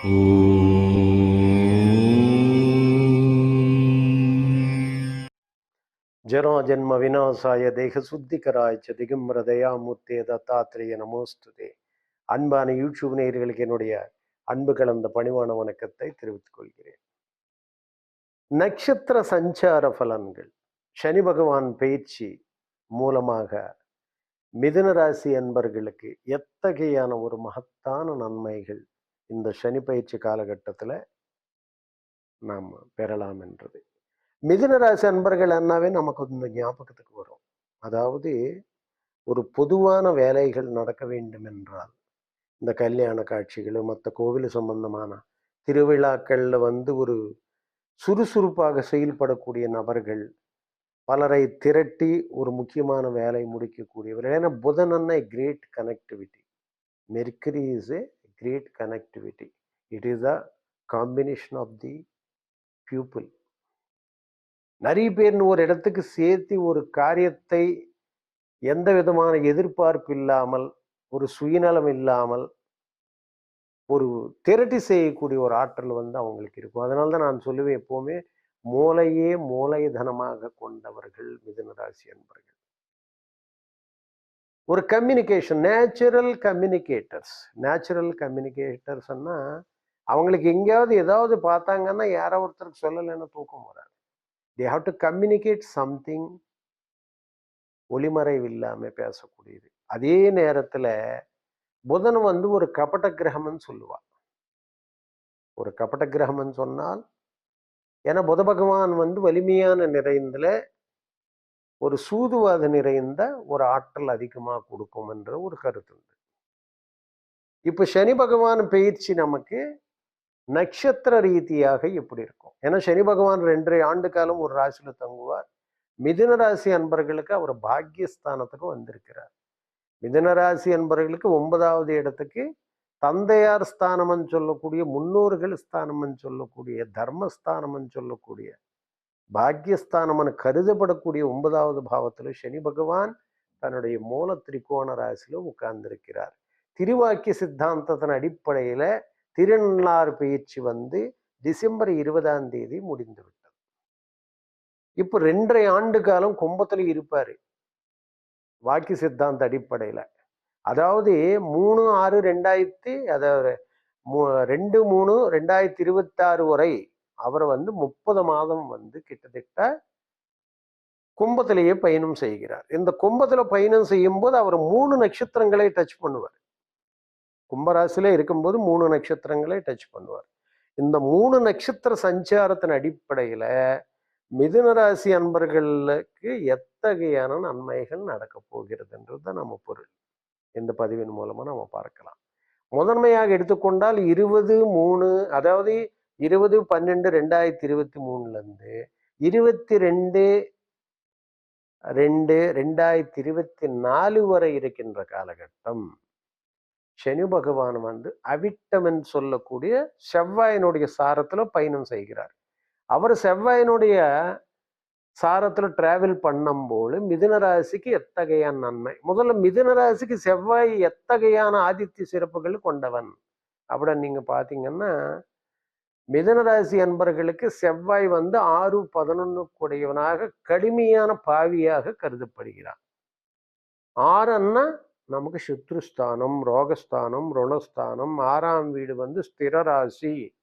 ஜனோ ஜென்ம விநாசாய தேக சுத்திகராய்ச்ச திகம்பர தயாமூர்த்தே தத்தாத்திரேய நமோஸ்துதே அன்பான யூடியூப் நேயர்களுக்கு என்னுடைய அன்பு கலந்த பணிவான வணக்கத்தை தெரிவித்துக் கொள்கிறேன். நட்சத்திர சஞ்சார பலன்கள். சனி பகவான் பயிற்சி மூலமாக மிதுன ராசி அன்பர்களுக்கு எத்தகையான ஒரு மகத்தான நன்மைகள் இந்த சனி பயிற்சி காலகட்டத்தில் நாம் பெறலாம் என்றது மிதுனராசி அன்பர்கள் அண்ணாவே நமக்கு இந்த ஞாபகத்துக்கு வரும். அதாவது ஒரு பொதுவான வேலைகள் நடக்க வேண்டும் என்றால் இந்த கல்யாண காட்சிகள் மற்ற கோவில் சம்பந்தமான திருவிழாக்களில் வந்து ஒரு சுறுசுறுப்பாக செயல்படக்கூடிய நபர்கள் பலரை திரட்டி ஒரு முக்கியமான வேலை முடிக்கக்கூடியவர்கள். ஏன்னா புதன் அண்ணா great connectivity. Mercury is a create connectivity it is the combination of the people நிறைய பேர்னு ஒரு இடத்துக்கு சேர்த்து ஒரு காரியத்தை எந்த விதமான எதிர்பார்ப்பு இல்லாமல் ஒரு சுயநலம் இல்லாமல் ஒரு திரட்டி செய்யக்கூடிய ஒரு ஆற்றல் வந்து அவங்களுக்கு இருக்கும். அதனால தான் நான் சொல்லுவேன் எப்போவுமே மூளையே மூளைதனமாக கொண்டவர்கள் மிதுன ராசி அன்பர்கள். ஒரு கம்யூனிகேஷன் நேச்சுரல் கம்யூனிகேட்டர்ஸ் நேச்சுரல் கம்யூனிகேட்டர்ஸ்னா அவங்களுக்கு எங்கேயாவது ஏதாவது பார்த்தாங்கன்னா யாரோ ஒருத்தருக்கு சொல்லலைன்னு தூக்கம் வராது. They have to communicate something ஒளிமறைவு இல்லாமல் பேசக்கூடியது. அதே நேரத்தில் புதன் வந்து ஒரு கபட கிரகம்னு சொல்லுவாள் ஒரு கபட கிரகம்னு சொன்னால் ஏன்னா புத பகவான் வந்து வலிமையான நிறைந்தில் ஒரு சூதுவாத நிறைந்த ஒரு ஆற்றல் அதிகமாக கொடுக்கும் என்ற ஒரு கருத்து உண்டு இப்போ சனி பகவான் பயிற்சி நமக்கு நட்சத்திர ரீதியாக எப்படி இருக்கும்? ஏன்னா சனி பகவான் ரெண்டரை ஆண்டு காலம் ஒரு ராசியில தங்குவார். மிதுன ராசி அன்பர்களுக்கு அவர் பாக்கியஸ்தானத்துக்கு வந்திருக்கிறார். மிதுன ராசி அன்பர்களுக்கு ஒன்பதாவது இடத்துக்கு தந்தையார் ஸ்தானம்னு சொல்லக்கூடிய முன்னோர்கள் ஸ்தானம்னு சொல்லக்கூடிய தர்மஸ்தானம்னு சொல்லக்கூடிய பாக்கியஸ்தானம்னு கருதப்படக்கூடிய ஒன்பதாவது பாவத்தில் சனி பகவான் தன்னுடைய மூல திரிகோண ராசியில உட்கார்ந்திருக்கிறார். திருவாக்கிய சித்தாந்தத்தின் அடிப்படையில் திருநள்ளார் பயிற்சி வந்து டிசம்பர் இருபதாம் தேதி முடிந்து விட்டது. இப்போ ரெண்டரை ஆண்டு காலம் கும்பத்தில் இருப்பார். வாக்கிய சித்தாந்த அடிப்படையில். அதாவது மூணு ஆறு ரெண்டாயிரத்தி அதாவது ரெண்டு மூணு ரெண்டாயிரத்தி இருபத்தாறு வரை அவர் வந்து முப்பது மாதம் வந்து கிட்டத்தட்ட கும்பத்திலேயே பயணம் செய்கிறார். இந்த கும்பத்துல பயணம் செய்யும் போது அவர் மூணு நட்சத்திரங்களை டச் பண்ணுவார். கும்பராசில இருக்கும்போது மூணு நட்சத்திரங்களை டச் பண்ணுவார். இந்த மூணு நட்சத்திர சஞ்சாரத்தின் அடிப்படையில மிதுன ராசி அன்பர்களுக்கு எத்தகையான நன்மைகள் நடக்க போகிறதுன்றது தான் நம்ம பொருள். இந்த பதிவின் மூலமா நம்ம பார்க்கலாம். முதன்மையாக எடுத்துக்கொண்டால் இருபது மூணு அதாவது இருபது பன்னெண்டு ரெண்டாயிரத்தி இருபத்தி மூணுல இருந்து இருபத்தி ரெண்டு ரெண்டு ரெண்டாயிரத்தி இருபத்தி நாலு வரை இருக்கின்ற காலகட்டம் சனி பகவான் வந்து அவிட்டமன் சொல்லக்கூடிய செவ்வாயினுடைய சாரத்துல பயணம் செய்கிறார். அவர் செவ்வாயினுடைய சாரத்துல டிராவல் பண்ணும்போது மிதுன ராசிக்கு எத்தகையான நன்மை? முதல்ல மிதுன ராசிக்கு செவ்வாய் எத்தகையான ஆதித்ய சிறப்புகள் கொண்டவன்? அப்படின்னு நீங்க பார்த்தீங்கன்னா மிதனராசி அன்பர்களுக்கு செவ்வாய் வந்து ஆறு பதினொன்னு கூடியவனாக கடுமையான பாவியாக கருதப்படுகிறான் ஆறுன்னா நமக்கு சுத்ருஸ்தானம் ரோகஸ்தானம் ருணஸ்தானம் ஆறாம் வீடு வந்து ஸ்திர ராசி.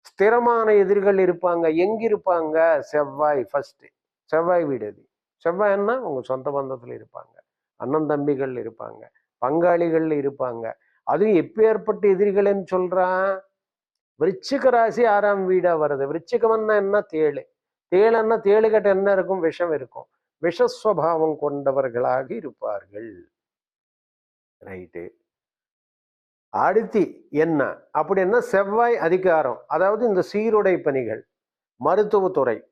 ஸ்திரமான எதிர்கள் இருப்பாங்க. எங்க இருப்பாங்க? செவ்வாய் ஃபர்ஸ்ட் செவ்வாய் வீடு அது. செவ்வாய்ன்னா உங்க சொந்த பந்தத்துல இருப்பாங்க. அண்ணன் தம்பிகள் இருப்பாங்க. பங்காளிகள் இருப்பாங்க. அதுவும் எப்பேற்பட்ட எதிரிகள்னு சொல்றான். விருச்சிக ராசி ஆறாம் வீடா வருது. விருச்சிகம்னா என்ன? தேழு தேழன்னா தேளுகட்ட என்ன இருக்கும்? விஷம் இருக்கும். விஷஸ்வபாவம் கொண்டவர்களாக இருப்பார்கள். ரைட்டு அடுத்து என்ன? அப்படின்னா செவ்வாய் அதிகாரம். அதாவது இந்த சீருடை பணிகள். மருத்துவத்துறை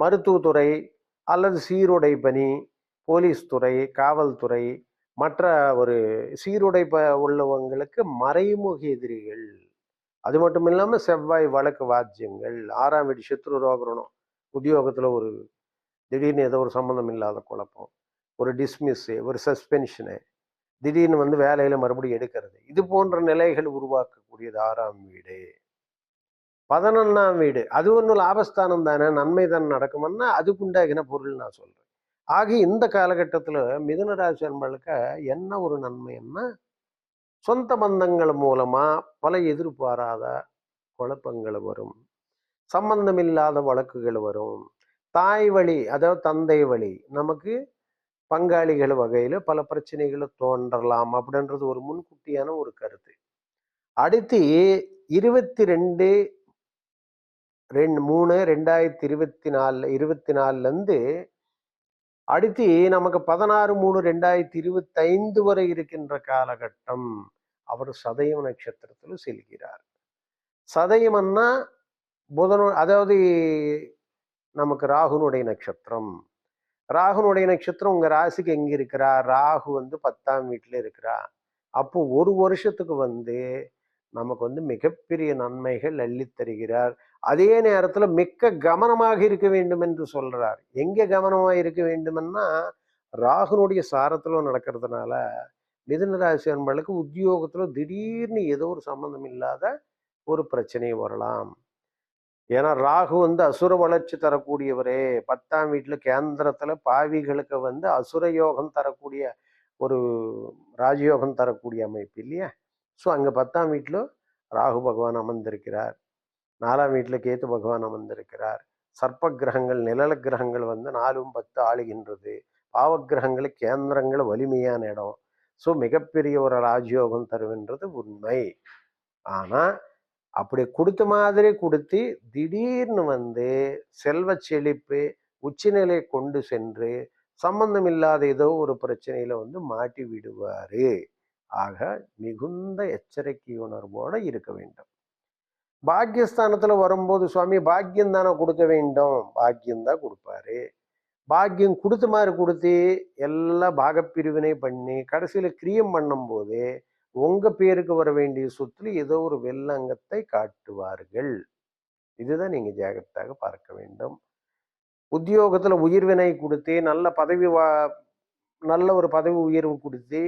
மருத்துவத்துறை அல்லது சீருடை பணி போலீஸ் துறை காவல்துறை மற்ற ஒரு சீருடை ப உள்ளவங்களுக்கு மறைமுக எதிரிகள். அது மட்டும் இல்லாமல் செவ்வாய் வழக்கு வாத்தியங்கள் ஆறாம் வீடு சத்ரு ரோகரணம் உத்தியோகத்தில் ஒரு திடீர்னு ஏதோ ஒரு சம்மந்தம் இல்லாத குழப்பம் ஒரு டிஸ்மிஸ்ஸு ஒரு சஸ்பென்ஷனு திடீர்னு வந்து வேலையில மறுபடியும் எடுக்கிறது. இது போன்ற நிலைகள் உருவாக்கக்கூடியது ஆறாம் வீடு. பதினொன்றாம் வீடு அது ஒன்றும் லாபஸ்தானம் தானே நன்மை தானே நடக்குமன்னா அதுக்குண்டாகின பொருள் நான் சொல்றேன். ஆகி இந்த காலகட்டத்தில் மிதுன ராசி என்ன ஒரு நன்மைன்னா சொந்த பந்தங்கள் மூலமாக பல எதிர்பாராத குழப்பங்கள் வரும். சம்பந்தமில்லாத வழக்குகள் வரும். தாய் வழி அதாவது தந்தை வழி நமக்கு பங்காளிகள் வகையில் பல பிரச்சனைகளை தோன்றலாம் அப்படின்றது ஒரு முன்கூட்டியான ஒரு கருத்து. அடுத்து இருபத்தி ரெண்டு ரெண்டு மூணு ரெண்டாயிரத்தி இருபத்தி நாலு இருபத்தி நாலுலேருந்து அடுத்து நமக்கு பதினாறு மூணு ரெண்டாயிரத்தி இருபத்தைந்து வரை இருக்கின்ற காலகட்டம். அவர் சதயம் நட்சத்திரத்தில் செல்கிறார். சதயம்னா புதனு அதாவது நமக்கு ராகுனுடைய நட்சத்திரம். ராகுனுடைய நட்சத்திரம் உங்கள் ராசிக்கு எங்கே இருக்கிறா? ராகு வந்து பத்தாம் வீட்டில் இருக்கிறா. அப்போ ஒரு வருஷத்துக்கு வந்து நமக்கு வந்து மிகப்பெரிய நன்மைகள் அள்ளித் தருகிறார். அதே நேரத்தில் மிக்க கவனமாக இருக்க வேண்டும் என்று சொல்கிறார் எங்கே கவனமாக இருக்க வேண்டுமென்னா ராகுனுடைய சாரத்தில் நடக்கிறதுனால மிதுன ராசி அன்பர்களுக்கு திடீர்னு ஏதோ ஒரு சம்பந்தம் இல்லாத ஒரு பிரச்சனை வரலாம். ஏன்னா ராகு வந்து அசுர வளர்ச்சி தரக்கூடியவரே. பத்தாம் வீட்டில் கேந்திரத்தில் பாவிகளுக்கு வந்து அசுர யோகம் தரக்கூடிய ஒரு ராஜயோகம் தரக்கூடிய அமைப்பு இல்லையா? ஸோ அங்கே பத்தாம் வீட்டில் ராகு பகவான் அமர்ந்திருக்கிறார். நாலாம் வீட்டில் கேத்து பகவான் அமர்ந்திருக்கிறார். சர்ப்ப கிரகங்கள் நிழல கிரகங்கள் வந்து நாலும் பத்து ஆளுகின்றது. பாவக்கிரகங்கள் கேந்திரங்கள் வலிமையான இடம். ஸோ மிகப்பெரிய ஒரு ராஜயோகம் தருகின்றது உண்மை. ஆனால் அப்படி கொடுத்த மாதிரி கொடுத்து திடீர்னு வந்து செல்வ செழிப்பு உச்சிநிலை கொண்டு சென்று சம்பந்தம் இல்லாத ஏதோ ஒரு பிரச்சனையில வந்து மாட்டி விடுவாரு. ஆக மிகுந்த எச்சரிக்கை உணர்வோட இருக்க வேண்டும். பாக்கியஸ்தானத்துல வரும்போது சுவாமி பாக்கியம் தானே கொடுக்க வேண்டும்? பாக்கியம் தான் கொடுப்பாரு. பாக்கியம் கொடுத்த மாதிரி கொடுத்து எல்லாம் பாகப்பிரிவினை பண்ணி கடைசியில் கிரியம் பண்ணும்போது உங்கள் பேருக்கு வர வேண்டிய சொத்துல ஏதோ ஒரு வெள்ளங்கத்தை காட்டுவார்கள். இதுதான் நீங்கள் ஜாகிரத்தாக பார்க்க வேண்டும். உத்தியோகத்தில் உயிர்வினை கொடுத்து நல்ல பதவி வா நல்ல ஒரு பதவி உயர்வு கொடுத்து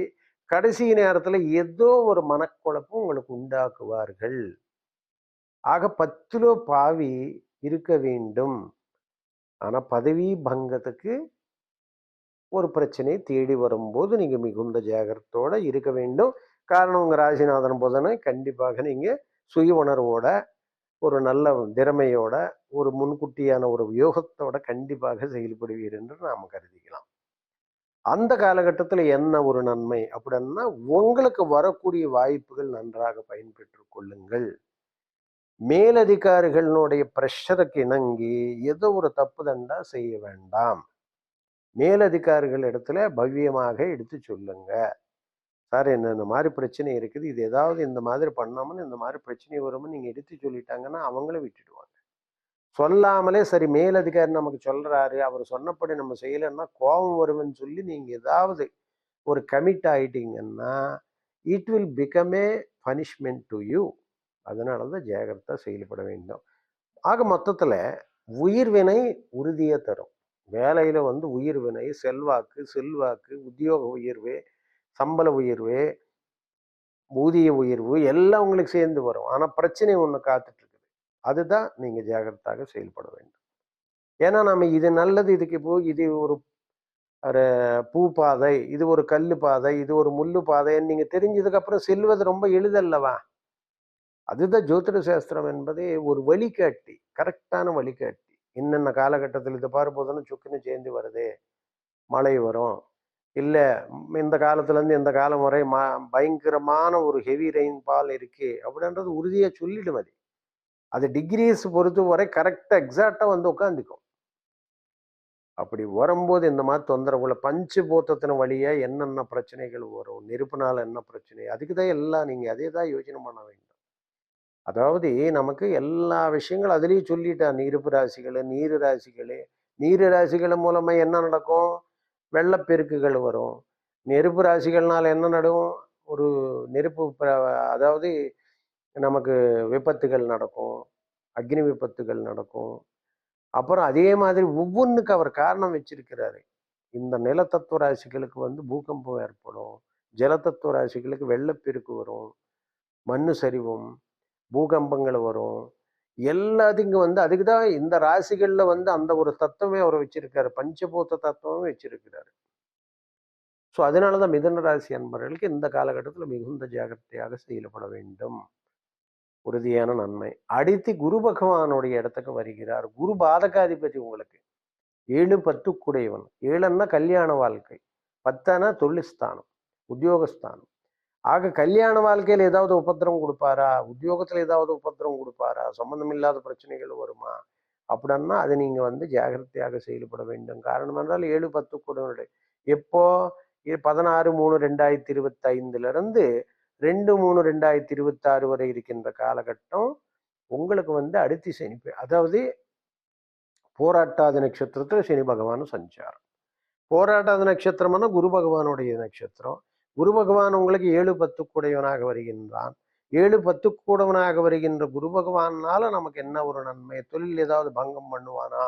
கடைசி நேரத்தில் ஏதோ ஒரு மனக்குழப்பம் உங்களுக்கு உண்டாக்குவார்கள். ஆக பத்திலோ பாவி இருக்க வேண்டும். ஆனால் பதவி பங்கத்துக்கு ஒரு பிரச்சனை தேடி வரும்போது நீங்கள் மிகுந்த ஜாகிரத்தோடு இருக்க வேண்டும். காரணம் உங்கள் ராசிநாதன் புதனை கண்டிப்பாக நீங்கள் சுய உணர்வோட ஒரு நல்ல திறமையோட ஒரு முன்கூட்டியான ஒரு யோகத்தோட கண்டிப்பாக செயல்படுவீர் என்று நாம் கருதிக்கலாம். அந்த காலகட்டத்தில் என்ன ஒரு நன்மை அப்படின்னா உங்களுக்கு வரக்கூடிய வாய்ப்புகள் நன்றாக பயன்பெற்று கொள்ளுங்கள். மேலதிகாரிகளினுடைய பிரஷருக்கு இணங்கி ஏதோ ஒரு தப்பு தண்டா செய்ய வேண்டாம். மேலதிகாரிகள் இடத்துல பவ்யமாக எடுத்து சொல்லுங்க. சார் என்ன இந்த மாதிரி பிரச்சனை இருக்குது. இது ஏதாவது இந்த மாதிரி பண்ணாமல் இந்த மாதிரி பிரச்சனை வரும்னு நீங்கள் எடுத்து சொல்லிட்டாங்கன்னா அவங்கள விட்டுடுவாங்க. சொல்லாமலே சரி மேலதிகாரி நமக்கு சொல்கிறாரு அவர் சொன்னபடி நம்ம செய்யலைன்னா கோபம் வரும்னு சொல்லி நீங்கள் ஏதாவது ஒரு commit ஆயிட்டீங்கன்னா it will become a punishment to you அதனால தான் ஜாகிரதா செயல்பட வேண்டும். ஆக மொத்தத்தில் உயிர்வினை உறுதியை தரும். வேலையில் வந்து உயிர்வினை செல்வாக்கு செல்வாக்கு உத்தியோக உயர்வு சம்பள உயர்வு ஊதிய உயர்வு எல்லாம் உங்களுக்கு சேர்ந்து வரும். ஆனால் பிரச்சனை ஒன்று காத்துட்டு இருக்குது அதுதான் நீங்கள் ஜாகிரதாக செயல்பட வேண்டும். ஏன்னா நம்ம இது நல்லது இதுக்கு போ இது ஒரு ஒரு பூ பாதை இது ஒரு கல் பாதை இது ஒரு முள்ளு பாதைன்னு நீங்கள் தெரிஞ்சதுக்கப்புறம் செல்வது ரொம்ப எளிதல்லவா? அதுதான் ஜோதிட சாஸ்திரம் என்பதே ஒரு வழிகாட்டி கரெக்டான வழிகாட்டி. இன்னென்ன காலகட்டத்தில் இது பார்ப்போதுன்னு சுக்குன்னு சேர்ந்து வருது மழை வரும். இல்லை இந்த காலத்துலேருந்து இந்த காலம் வரை மா பயங்கரமான ஒரு ஹெவி ரெயின் பால் இருக்கு அப்படின்றது உறுதியாக சொல்லிடும் அது. அது டிகிரிஸ் பொறுத்த வரை கரெக்டாக எக்ஸாக்டாக வந்து உட்காந்துக்கும் அப்படி வரும்போது இந்த மாதிரி தொந்தரவுகளை பஞ்சு போத்தத்தின வழியாக என்னென்ன பிரச்சனைகள் வரும் நெருப்புனால என்ன பிரச்சனை அதுக்கு தான் எல்லாம் நீங்கள் அதே தான் யோசனை பண்ண வேண்டும் அதாவது நமக்கு எல்லா விஷயங்களும் அதுலேயும் சொல்லிட்டான் நெருப்பு ராசிகள் நீர் ராசிகள். நீர் ராசிகள் மூலமாக என்ன நடக்கும்? வெள்ளப்பெருக்குகள் வரும். நெருப்பு ராசிகள்னால என்ன நடும்? ஒரு நெருப்பு அதாவது நமக்கு விபத்துகள் நடக்கும். அக்னி விபத்துகள் நடக்கும். அப்புறம் அதே மாதிரி ஒவ்வொன்றுக்கு அவர் காரணம் வச்சிருக்கிறாரு. இந்த நிலத்தத்துவ ராசிகளுக்கு வந்து பூகம்பம் ஏற்படும். ஜலத்தத்துவ ராசிகளுக்கு வெள்ளப்பெருக்கு வரும். மண்ணு சரிவும். பூகம்பங்கள் வரும். எல்லாத்தையும் வந்து அதுக்கு தான் இந்த ராசிகள்ல வந்து அந்த ஒரு தத்துவமே அவரை வச்சிருக்காரு. பஞ்சபூத தத்துவமே வச்சிருக்கிறாரு. ஸோ அதனால தான் மிதுன ராசி அன்பர்களுக்கு இந்த காலகட்டத்தில் மிகுந்த ஜாகிரதையாக செயல்பட வேண்டும். உறுதியான நன்மை. அடுத்து குரு பகவானுடைய இடத்துக்கு வருகிறார். குரு பாதகாதிபதி உங்களுக்கு. ஏழு பத்து குடையவன் ஏழுன்னா கல்யாண வாழ்க்கை. பத்தானா தொழில்ஸ்தானம் உத்தியோகஸ்தானம். ஆக கல்யாண வாழ்க்கையில் ஏதாவது உபத்திரம் கொடுப்பாரா? உத்தியோகத்தில் ஏதாவது உபத்திரம் கொடுப்பாரா? சம்மந்தம் இல்லாத பிரச்சனைகள் வருமா? அப்படின்னா அதை நீங்கள் வந்து ஜாகிரதையாக செயல்பட வேண்டும். காரணம் என்றால் ஏழு பத்து குடவனுடைய எப்போ? பதினாறு மூணு ரெண்டாயிரத்தி இருபத்தைந்துலேருந்து ரெண்டு மூணு ரெண்டாயிரத்தி இருபத்தாறு வரை இருக்கின்ற காலகட்டம் உங்களுக்கு வந்து அடுத்து சனி அதாவது போராட்டாத நட்சத்திரத்தில் சனி பகவானும் சஞ்சாரம். போராட்டாத நட்சத்திரம்னா குரு பகவானுடைய நட்சத்திரம். குரு பகவான் உங்களுக்கு ஏழு பத்து கூடையவனாக வருகின்றான். ஏழு பத்து கூடவனாக வருகின்ற குரு பகவானால நமக்கு என்ன ஒரு நன்மை? தொழில் ஏதாவது பங்கம் பண்ணுவானா?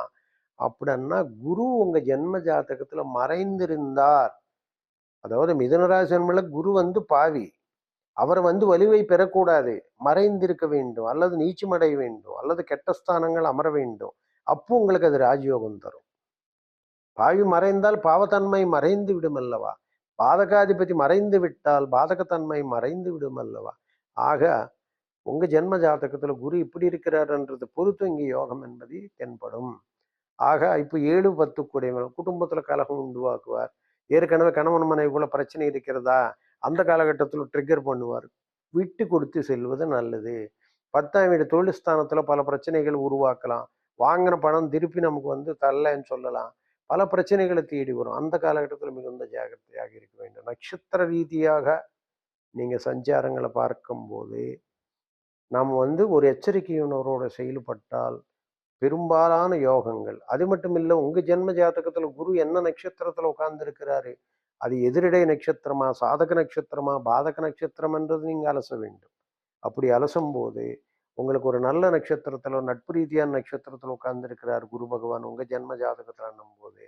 அப்படின்னா குரு உங்க ஜென்ம ஜாதகத்துல மறைந்திருந்தார். அதாவது மிதனராசன்மல குரு வந்து பாவி. அவர் வந்து வலுவை பெறக்கூடாது. மறைந்திருக்க வேண்டும். அல்லது நீச்சமடைய வேண்டும். அல்லது கெட்ட ஸ்தானங்கள் அமர வேண்டும். அப்போ உங்களுக்கு அது ராஜயோகம் தரும். பாவி மறைந்தால் பாவத்தன்மை மறைந்து விடும் அல்லவா? பாதகாதிபதி மறைந்து விட்டால் பாதகத்தன்மை மறைந்து விடும் அல்லவா? ஆக உங்க ஜென்ம ஜாதகத்துல குரு இப்படி இருக்கிறார்ன்றது பொறுத்து இங்கே யோகம் என்பது தென்படும். ஆக இப்போ ஏழு பத்து கூடியவன் குடும்பத்துல கலகம் உண்டுவாக்குவார். ஏற்கனவே கணவன் மனைவிக்குள்ள பிரச்சனை இருக்கிறதா? அந்த காலகட்டத்தில் ட்ரிகர் பண்ணுவார். விட்டு கொடுத்து செல்வது நல்லது. பத்தாம் வீடு தொழில் ஸ்தானத்துல பல பிரச்சனைகள் உருவாக்கலாம். வாங்கின பணம் திருப்பி நமக்கு வந்து தரலன்னு சொல்லலாம். பல பிரச்சனைகளை தேடி வரும் அந்த காலகட்டத்தில் மிகுந்த ஜாகிரதையாக இருக்க வேண்டும். நட்சத்திர ரீதியாக நீங்கள் சஞ்சாரங்களை பார்க்கும்போது நாம் வந்து ஒரு எச்சரிக்கையுணர்வோட செயல்பட்டால் பெரும்பாலான யோகங்கள் அது மட்டும் இல்லை உங்கள் ஜென்ம ஜாதகத்தில் குரு என்ன நட்சத்திரத்தில் உட்கார்ந்துருக்கிறாரு அது எதிரிடை நட்சத்திரமா சாதக நட்சத்திரமா பாதக நட்சத்திரம் என்றது நீங்கள் அலச வேண்டும். அப்படி அலசும் போது உங்களுக்கு ஒரு நல்ல நட்சத்திரத்தில் நட்பு ரீதியான நட்சத்திரத்தில் உட்கார்ந்துருக்கிறார் குரு பகவான் உங்கள் ஜென்ம ஜாதகத்தில் போது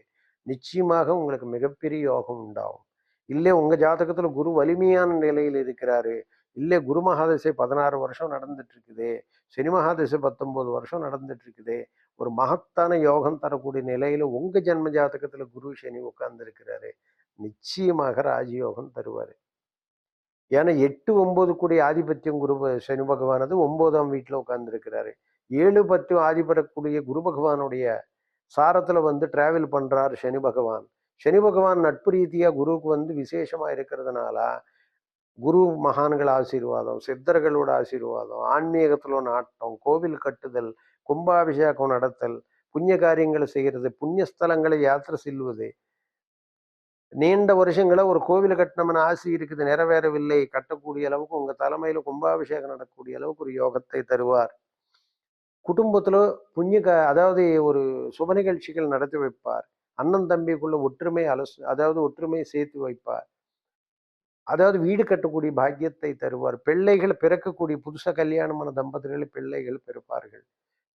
நிச்சயமாக உங்களுக்கு மிகப்பெரிய யோகம் உண்டாகும். இல்லை உங்கள் ஜாதகத்தில் குரு வலிமையான நிலையில் இருக்கிறாரு இல்லை குரு மகாதிசை பதினாறு வருஷம் நடந்துட்டு இருக்குது சனி மகாதிசை பத்தொம்போது வருஷம் நடந்துட்டு இருக்குது ஒரு மகத்தான யோகம் தரக்கூடிய நிலையில உங்க ஜென்ம ஜாதகத்துல குரு சனி உட்கார்ந்து இருக்கிறாரு நிச்சயமாக ராஜயோகம் தருவாரு. ஏன்னா எட்டு ஒன்பது கூடிய ஆதிபத்தியம் குரு சனி பகவானது ஒன்பதாம் வீட்டில் உட்கார்ந்துருக்கிறாரு ஏழு பத்து ஆதிபடக்கூடிய குரு பகவானுடைய சாரத்தில் வந்து டிராவல் பண்ணுறார் சனி பகவான். சனி பகவான் நட்பு ரீதியாக குருவுக்கு வந்து விசேஷமாக இருக்கிறதுனால குரு மகான்கள் ஆசீர்வாதம் சித்தர்களோட ஆசீர்வாதம் ஆன்மீகத்தில் நாட்டம் கோவில் கட்டுதல் கும்பாபிஷேகம் நடத்தல் புண்ணிய காரியங்களை செய்கிறது புண்ணிய ஸ்தலங்களை யாத்திரை செல்வது நீண்ட வருஷங்களை ஒரு கோவில் கட்டணும்னு ஆசை இருக்குது நிறைவேறவில்லை. கட்டக்கூடிய அளவுக்கு உங்க தலைமையில் கும்பாபிஷேகம் நடக்கக்கூடிய அளவுக்கு ஒரு யோகத்தை தருவார். குடும்பத்துல புண்ணிய க- அதாவது ஒரு சுப நிகழ்ச்சிகள் நடத்தி வைப்பார். அண்ணன் தம்பிக்குள்ள ஒற்றுமை அலசு அதாவது ஒற்றுமை சேர்த்து வைப்பார். அதாவது வீடு கட்டக்கூடிய பாக்கியத்தை தருவார். பிள்ளைகள் பிறக்கக்கூடிய புதுசாக கல்யாணமான தம்பதிகள் பிள்ளைகள் பிறப்பார்கள்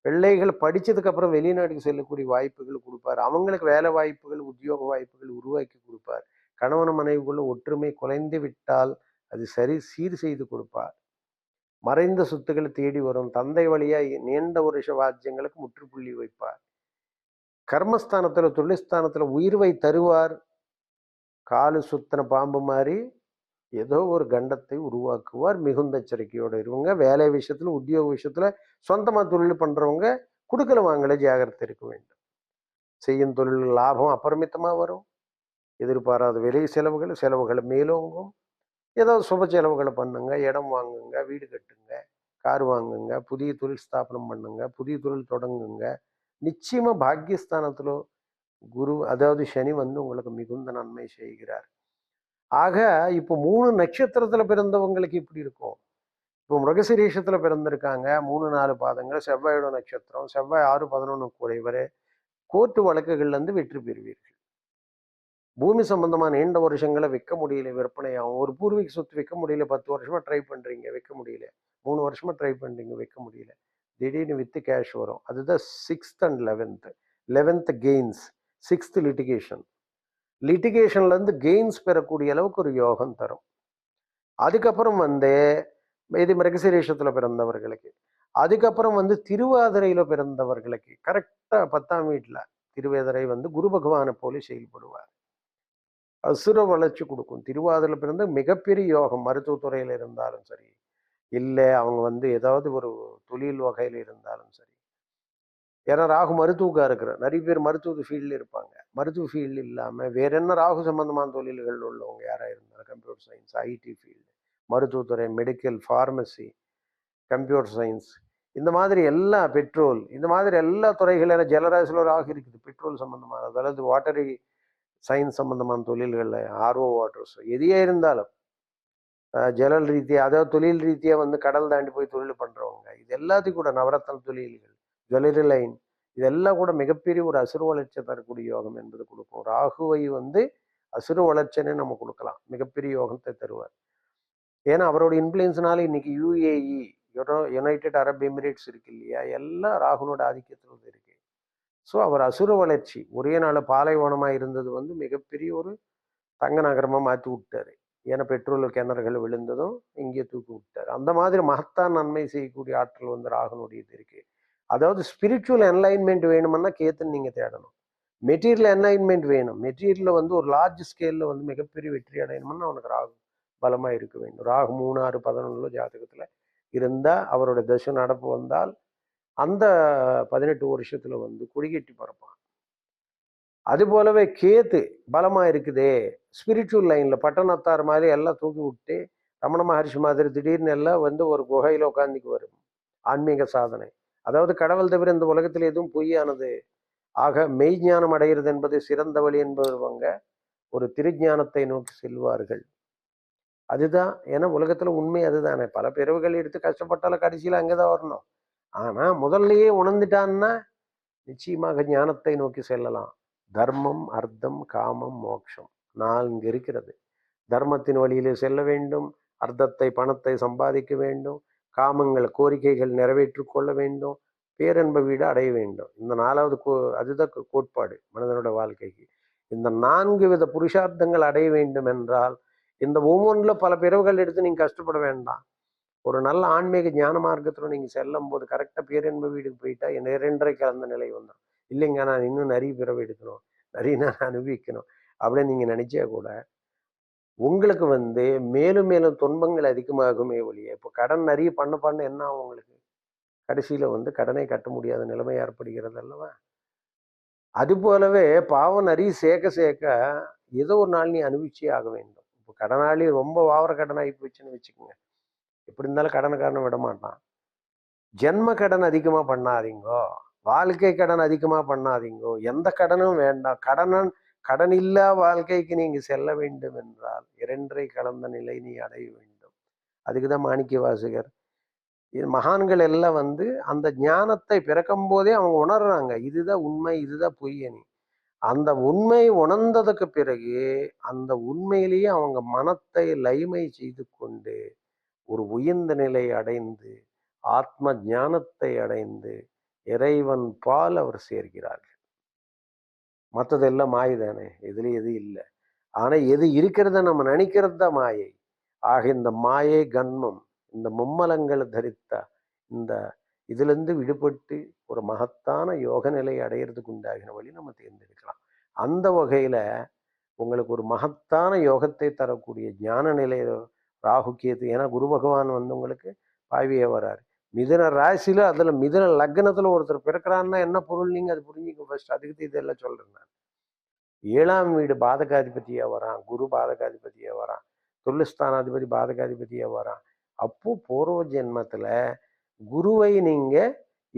பிள்ளைகள் படித்ததுக்கு அப்புறம் வெளிநாட்டுக்கு செல்லக்கூடிய வாய்ப்புகள் கொடுப்பார். அவங்களுக்கு வேலை வாய்ப்புகள் உத்தியோக வாய்ப்புகள் உருவாக்கி கொடுப்பார். கணவன் மனைவிக்குள்ள ஒற்றுமை குலைந்து விட்டால் அது சரி சீர் செய்து கொடுப்பார். மறைந்த சொத்துக்களை தேடி வரும். தந்தை வழியா நீண்ட வருஷ வாத்தியங்களுக்கு முற்றுப்புள்ளி வைப்பார். கர்மஸ்தானத்துல தொழில்ஸ்தானத்துல உயிர்வை தருவார். காலு சுத்தன பாம்பு மாதிரி ஏதோ ஒரு கண்டத்தை உருவாக்குவார் மிகுந்த எச்சரிக்கையோடு இருவங்க. வேலை விஷயத்தில் உத்தியோக விஷயத்தில் சொந்தமாக தொழில் பண்ணுறவங்க குடுக்கல வாங்கல ஜாகிரதை இருக்க வேண்டும். செய்யும் தொழில் லாபம் அபரிமிதமா வரும். எதிர்பாராத விலை செலவுகள் செலவுகள் மேலோங்கும். ஏதாவது சுப செலவுகளை பண்ணுங்க இடம் வாங்குங்க வீடு கட்டுங்க கார் வாங்குங்க புதிய தொழில் ஸ்தாபனம் பண்ணுங்க புதிய தொழில் தொடங்குங்க. நிச்சயமாக பாக்கியஸ்தானத்தில் குரு அதாவது சனி வந்து உங்களுக்கு மிகுந்த நன்மை செய்கிறார். ஆக இப்போ மூணு நட்சத்திரத்தில் பிறந்தவங்களுக்கு இப்படி இருக்கும். இப்போ மிருகசிரேஷத்தில் பிறந்திருக்காங்க. மூணு நாலு பாதங்கள். செவ்வாயோட நட்சத்திரம். செவ்வாய் ஆறு பதினொன்று குறைவரை கோர்ட்டு வழக்குகள்லேருந்து வெற்றி பெறுவீர்கள். பூமி சம்பந்தமா நீண்ட வருஷங்களை விற்க முடியல விற்பனையாகும் ஒரு பூர்வீக சொத்து விற்க முடியல. பத்து வருஷமா ட்ரை பண்ணுறீங்க விற்க முடியல. மூணு வருஷமா ட்ரை பண்ணுறீங்க விற்க முடியல. திடீர்னு வித்து கேஷ் வரும். அதுதான் sixth and eleventh eleventh gains sixth litigation லிட்டிகேஷன்லேருந்து gains பெறக்கூடிய அளவுக்கு ஒரு யோகம் தரும். அதுக்கப்புறம் வந்து இது மிருகசிரேஷத்துல பிறந்தவர்களுக்கு அதுக்கப்புறம் வந்து திருவாதிரையில் பிறந்தவர்களுக்கு கரெக்டாக பத்தாம் வீட்டில் திருவேதரை வந்து குரு பகவானை போல செயல்படுவார். அசுர வளர்ச்சி கொடுக்கும். திருவாதிரையில் பிறந்த மிகப்பெரிய யோகம் மருத்துவத்துறையில் இருந்தாலும் சரி இல்லை அவங்க வந்து ஏதாவது ஒரு தொழில் வகையில் இருந்தாலும் சரி ஏன்னா ராகு மருத்துவக்காக இருக்கிறார் நிறைய பேர் மருத்துவ ஃபீல்டில் இருப்பாங்க. மருத்துவ ஃபீல்டு இல்லாமல் வேற என்ன ராகு சம்பந்தமான தொழில்கள் உள்ளவங்க யாராக இருந்தாலும் கம்ப்யூட்டர் சயின்ஸ் ஐடி ஃபீல்டு மருத்துவத்துறை மெடிக்கல் ஃபார்மசி கம்ப்யூட்டர் சயின்ஸ் இந்த மாதிரி எல்லா பெட்ரோல் இந்த மாதிரி எல்லா துறைகளில் ஜலராசியில் ராகு இருக்குது பெட்ரோல் சம்மந்தமான அதாவது வாட்டரி சயின்ஸ் சம்மந்தமான தொழில்களில் ஆர்ஓ வாட்டர்ஸ் எதையே இருந்தாலும் ஜலல் ரீதியாக அதாவது தொழில் ரீதியாக வந்து கடல் தாண்டி போய் தொழில் பண்ணுறவங்க இது எல்லாத்தையும் கூட நவரத்ன தொழில்கள் ஜுவல்லரி லைன். இதெல்லாம் கூட மிகப்பெரிய ஒரு அசுர வளர்ச்சி தரக்கூடிய யோகம் என்பது கொடுக்கும். ராகுவை வந்து அசுர வளர்ச்சினே நம்ம கொடுக்கலாம். மிகப்பெரிய யோகத்தை தருவார். ஏன்னா அவரோட இன்ஃப்ளூயன்ஸ்னால இன்னைக்கு யூஏஇ யுனைடெட் அரப் எமிரேட்ஸ் இருக்கு இல்லையா? எல்லாம் ராகுனோட ஆதிக்கத்தில் இருக்கு. ஸோ அவர் அசுர வளர்ச்சி ஒரே நாள் பாலைவனமாக இருந்தது வந்து மிகப்பெரிய ஒரு தங்க நகரமாக மாற்றி விட்டாரு. ஏன்னா பெட்ரோல் கிணறுகள் விழுந்ததும் இங்கே தூக்கி விட்டார். அந்த மாதிரி மகத்தான் நன்மை செய்யக்கூடிய ஆற்றல் வந்து ராகுனுடையது இருக்குது அதாவது ஸ்பிரிச்சுவல் என்லைன்மெண்ட் வேணும்னா கேத்துன்னு நீங்கள் தேடணும். மெட்டீரியல் என்லைன்மெண்ட் வேணும். மெட்டீரியலில் வந்து ஒரு லார்ஜ் ஸ்கேலில் வந்து மிகப்பெரிய வெற்றி அடையணும்னா அவனுக்கு ராகு பலமாக இருக்க வேண்டும். ராகு மூணு ஆறு பதினொன்றுல ஜாதகத்தில் இருந்தால் அவரோட தசை நடப்பு வந்தால் அந்த பதினெட்டு வருஷத்தில் வந்து குடிகட்டி பறப்பான். அது போலவே கேத்து பலமாக இருக்குதே. ஸ்பிரிச்சுவல் லைனில் பட்டணத்தார் மாதிரி எல்லாம் தூக்கி விட்டு ரமண மகர்ஷி மாதிரி திடீர்னு எல்லாம் வந்து ஒரு குகையில் உட்காந்துக்கு வரும் ஆன்மீக சாதனை. அதாவது கடவுள் தவிர இந்த உலகத்தில் எதுவும் பொய்யானது. ஆக மெய்ஞானம் அடைகிறது என்பது சிறந்த வழி என்பவங்க ஒரு திருஞானத்தை நோக்கி செல்வார்கள். அதுதான் ஏன்னா உலகத்துல உண்மை அதுதானே. பல பிறவுகள் எடுத்து கஷ்டப்பட்டாலும் கடைசியில் அங்கதான் வரணும். ஆனா முதல்லயே உணர்ந்துட்டான்னா நிச்சயமாக ஞானத்தை நோக்கி செல்லலாம். தர்மம் அர்த்தம் காமம் மோட்சம். நான்கு இருக்கிறது. தர்மத்தின் வழியிலே செல்ல வேண்டும். அர்த்தத்தை பணத்தை சம்பாதிக்க வேண்டும். காமங்கள் கோரிக்கைகள் நிறைவேற்றிக் கொள்ள வேண்டும் பேரன்ப வீடு அடைய வேண்டும். இந்த நாலாவது கோ அதுதான் கோட்பாடு மனிதனோட வாழ்க்கைக்கு. இந்த நான்கு வித புருஷார்த்தங்கள் அடைய வேண்டும் என்றால் இந்த ஒவ்வொன்றில் பல பிறவுகள் எடுத்து நீங்கள் கஷ்டப்பட வேண்டாம். ஒரு நல்ல ஆன்மீக ஞான மார்க்கத்தில் நீங்கள் செல்லும் போது கரெக்டாக பேரன்ப வீடுக்கு போயிட்டா என் இரண்டரை கலந்த நிலை வந்துடும் இல்லைங்க நான் இன்னும் நிறைய பிறவை எடுக்கணும் நிறைய நான் அனுபவிக்கணும் அப்படின்னு நீங்கள் நினச்சே கூட உங்களுக்கு வந்து மேலும் மேலும் துன்பங்கள் அதிகமாகுமே ஒழிய இப்போ கடன் நிறைய பண்ண பண்ண என்ன ஆகும் உங்களுக்கு? கடைசியில வந்து கடனை கட்ட முடியாத நிலைமை ஏற்படுகிறது அல்லவா? அது போலவே பாவம் நிறைய சேர்க்க சேர்க்க ஏதோ ஒரு நாள் நீ அனுபவிச்சே ஆக வேண்டும். இப்போ கடனாளி ரொம்ப வாவர கடன் போச்சுன்னு வச்சுக்கோங்க. எப்படி இருந்தாலும் கடனுக்காரனை விட மாட்டான். ஜென்ம கடன் அதிகமாக பண்ணாதீங்கோ. வாழ்க்கை கடன் அதிகமாக பண்ணாதீங்கோ. எந்த கடனும் வேண்டாம். கடனன் கடன் இல்லா வாழ்க்கைக்கு நீங்க செல்ல வேண்டும் என்றால் இரண்டரை கலந்த நிலை நீ அடைய வேண்டும். அதுக்குதான் மாணிக்க வாசகர். இது மகான்கள் எல்லாம் வந்து அந்த ஞானத்தை பிறக்கும் போதே அவங்க உணர்றாங்க. இதுதான் உண்மை இதுதான் பொய்யனி அந்த உண்மை உணர்ந்ததுக்கு பிறகு அந்த உண்மையிலேயே அவங்க மனத்தை லைமை செய்து கொண்டு ஒரு உயர்ந்த நிலை அடைந்து ஆத்ம ஞானத்தை அடைந்து இறைவன் பால் அவர் சேர்கிறார்கள். மற்றதெல்லாம் மாயை தானே இதுல எது இல்லை. ஆனால் எது இருக்கிறத நம்ம நினைக்கிறது தான் மாயை. ஆக இந்த மாயை கன்மம் இந்த மும்மலங்களை தரித்த இந்த இதுலேருந்து விடுபட்டு ஒரு மகத்தான யோக நிலை அடையிறதுக்கு உண்டாகின வழி நம்ம தேர்ந்தெடுக்கலாம். அந்த வகையில் உங்களுக்கு ஒரு மகத்தான யோகத்தை தரக்கூடிய ஞான நிலை ராகு கேது ஏன்னா குரு பகவான் வந்து உங்களுக்கு பாவியே வராரு. மிதன ராசியில அதில் மிதன லக்னத்தில் ஒருத்தர் பிறக்கிறான்னா என்ன பொருள்? நீங்கள் அது புரிஞ்சுக்க ஃபர்ஸ்ட் அதுக்கு இதெல்லாம் சொல்கிறேன் நான். ஏழாம் வீடு பாதகாதிபதியாக வரான். குரு பாதகாதிபதியாக வரான். தொழில்ஸ்தானாதிபதி பாதகாதிபதியாக வரான். அப்போது பூர்வ ஜென்மத்தில் குருவை நீங்கள்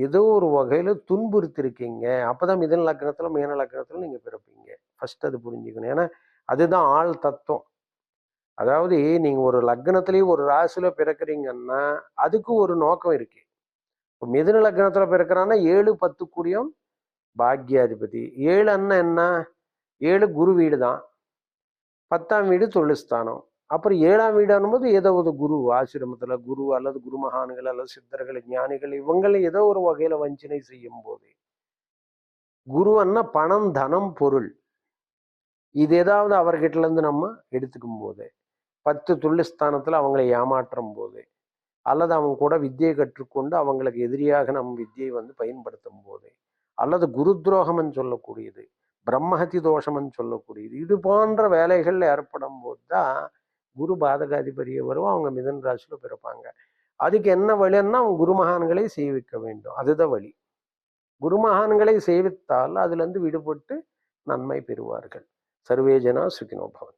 ஏதோ ஒரு வகையில் துன்புறுத்திருக்கீங்க. அப்போ தான் மிதன லக்னத்தில் மீன லக்னத்தில் நீங்கள் பிறப்பீங்க. ஃபஸ்ட் அது புரிஞ்சுக்கணும். ஏன்னா அதுதான் ஆள் தத்துவம். அதாவது நீங்க ஒரு லக்னத்துலேயும் ஒரு ராசியில பிறக்கிறீங்கன்னா அதுக்கு ஒரு நோக்கம் இருக்கு. இப்போ மிதுன லக்னத்துல பிறக்கிறான்னா ஏழு பத்து கூடியம் பாக்யாதிபதி. ஏழு அண்ணன் என்ன? ஏழு குரு வீடு தான் பத்தாம் வீடு தொழில்ஸ்தானம். அப்புறம் ஏழாம் வீடானும் போது ஏதோ ஒரு குரு ஆசிரமத்துல குரு அல்லது குரு மகான்கள் அல்லது சித்தர்கள் ஞானிகள் இவங்களை ஏதோ ஒரு வகையில வஞ்சனை செய்யும் போது குருவன்னா பணம் தனம் பொருள். இது ஏதாவது அவர்கிட்ட இருந்து நம்ம எடுத்துக்கும் போது பத்து துள்ளிஸ்தானத்தில் அவங்களை ஏமாற்றும் போது அல்லது அவங்க கூட வித்தியை கற்றுக்கொண்டு அவங்களுக்கு எதிரியாக நம் வித்தியை வந்து பயன்படுத்தும் போது அல்லது குரு துரோகம்னு சொல்லக்கூடியது பிரம்மஹத்தி தோஷம்னு சொல்லக்கூடியது இது போன்ற வேலைகள் ஏற்படும் போது தான் குரு பாதகாதிபதியை வரும் அவங்க மிதன் ராசியில் பிறப்பாங்க. அதுக்கு என்ன வழின்னா அவங்க குருமகான்களை சேவிக்க வேண்டும். அதுதான் வழி. குருமகான்களை சேவித்தால் அதுலேருந்து விடுபட்டு நன்மை பெறுவார்கள். சர்வேஜனா சுகினோபவன் சுகினோ